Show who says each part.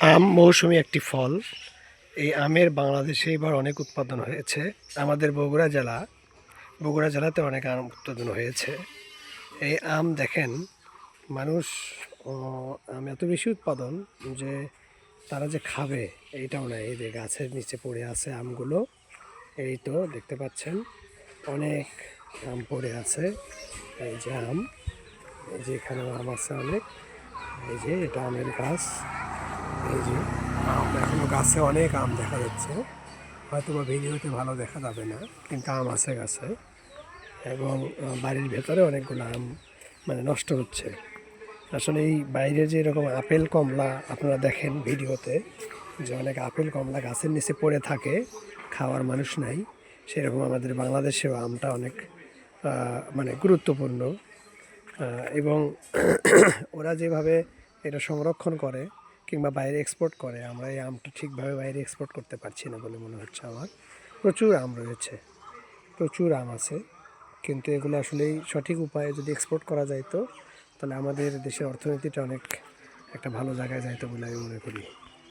Speaker 1: আম মৌসুমি একটি ফল। এই আমের বাংলাদেশে এবার অনেক উৎপাদন হয়েছে। আমাদের বগুড়া জেলা, বগুড়া জেলাতে অনেক আম উৎপাদন হয়েছে। এই আম দেখেন, মানুষ আম এত বেশি উৎপাদন যে তারা যে খাবে, এইটাও না। এই যে গাছের নিচে পড়ে আছে আমগুলো, এই তো দেখতে পাচ্ছেন, অনেক আম পড়ে আছে। এই যে আম, এই যে এখানেও আম আছে অনেক। এই যে এটা আমের গাছ। এই যে, আম, এখনও গাছে অনেক আম দেখা যাচ্ছে। হয়তো বা ভিডিওতে ভালো দেখা যাবে না, কিন্তু আম আছে গাছে। এবং বাড়ির ভেতরে অনেকগুলো আম মানে নষ্ট হচ্ছে। আসলে এই বাইরে যে এরকম আপেল কমলা আপনারা দেখেন ভিডিওতে, যে অনেক আপেল কমলা গাছের নিচে পড়ে থাকে, খাওয়ার মানুষ নাই। সেরকম আমাদের বাংলাদেশেও আমটা অনেক মানে গুরুত্বপূর্ণ। এবং ওরা যেভাবে এটা সংরক্ষণ করে কিংবা বাইরে এক্সপোর্ট করে, আমরা এই আমটা ঠিকভাবে বাইরে এক্সপোর্ট করতে পারছি না বলে মনে হচ্ছে আমার। প্রচুর আম রয়েছে, প্রচুর আম আছে, কিন্তু এগুলো আসলেই সঠিক উপায়ে যদি এক্সপোর্ট করা যাইতো তাহলে আমাদের দেশের অর্থনীতিটা অনেক একটা ভালো জায়গায় যাইতো বলে আমি মনে করি।